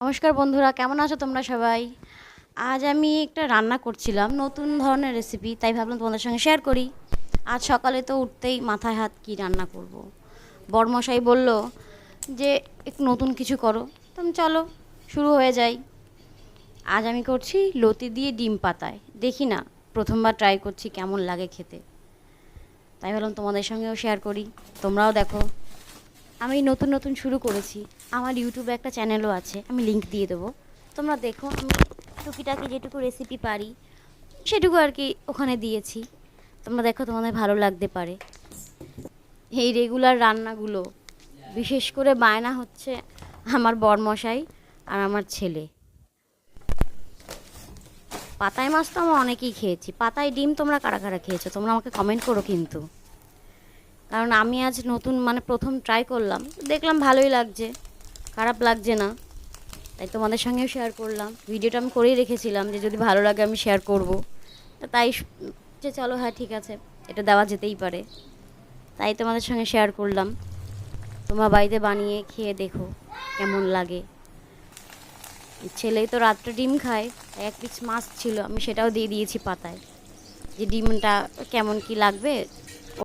নমস্কার বন্ধুরা, কেমন আছো তোমরা সবাই? আজ আমি একটা রান্না করছিলাম, নতুন ধরনের রেসিপি তাই ভাবলাম তোমাদের সঙ্গে শেয়ার করি। আজ সকালে তো উঠতেই মাথায় হাত কি রান্না করব। বরমশাই বলল যে, একটু নতুন কিছু করো। তুমি চলো, শুরু হয়ে যাই। আজ আমি করছি লতি দিয়ে ডিম পাতায়। দেখি না, প্রথমবার ট্রাই করছি কেমন লাগে খেতে। তাই ভাবলাম তোমাদের সঙ্গেও শেয়ার করি, তোমরাও দেখো। আমি নতুন নতুন শুরু করেছি। আমার ইউটিউবে একটা চ্যানেলও আছে, আমি লিংক দিয়ে দেবো। তোমরা দেখো, আমি টুকিটাকি যেটুকু রেসিপি পারি, সেটুকু আর কি ওখানে দিয়েছি। তোমরা দেখো, তোমাদের ভালো লাগতে পারে। এই রেগুলার রান্নাগুলো, বিশেষ করে বায়না হচ্ছে আমার বরমশাই আর আমার ছেলে। পাতায় মাছ তো আমরা অনেকেই খেয়েছি। পাতায় ডিম তোমরা কারা কারা খেয়েছো? তোমরা আমাকে কমেন্ট করো কিন্তু। কারণ আমি আজ নতুন মানে প্রথম ট্রাই করলাম। দেখলাম ভালোই লাগছে। খারাপ লাগছে না। তাই তোমাদের সঙ্গেও শেয়ার করলাম। ভিডিওটা আমি করেই রেখেছিলাম যে যদি ভালো লাগে আমি শেয়ার করব। তাই যে চলো হ্যাঁ ঠিক আছে। এটা দেওয়া যেতেই পারে। তাই তোমাদের সঙ্গে শেয়ার করলাম। তোমার বাড়িতে বানিয়ে খেয়ে দেখো কেমন লাগে। ছেলেই তো রাত্রে ডিম খায়, তাই এক পিস মাছ ছিল, আমি সেটাও দিয়ে দিয়েছি পাতায়। যে ডিমটা কেমন কি লাগবে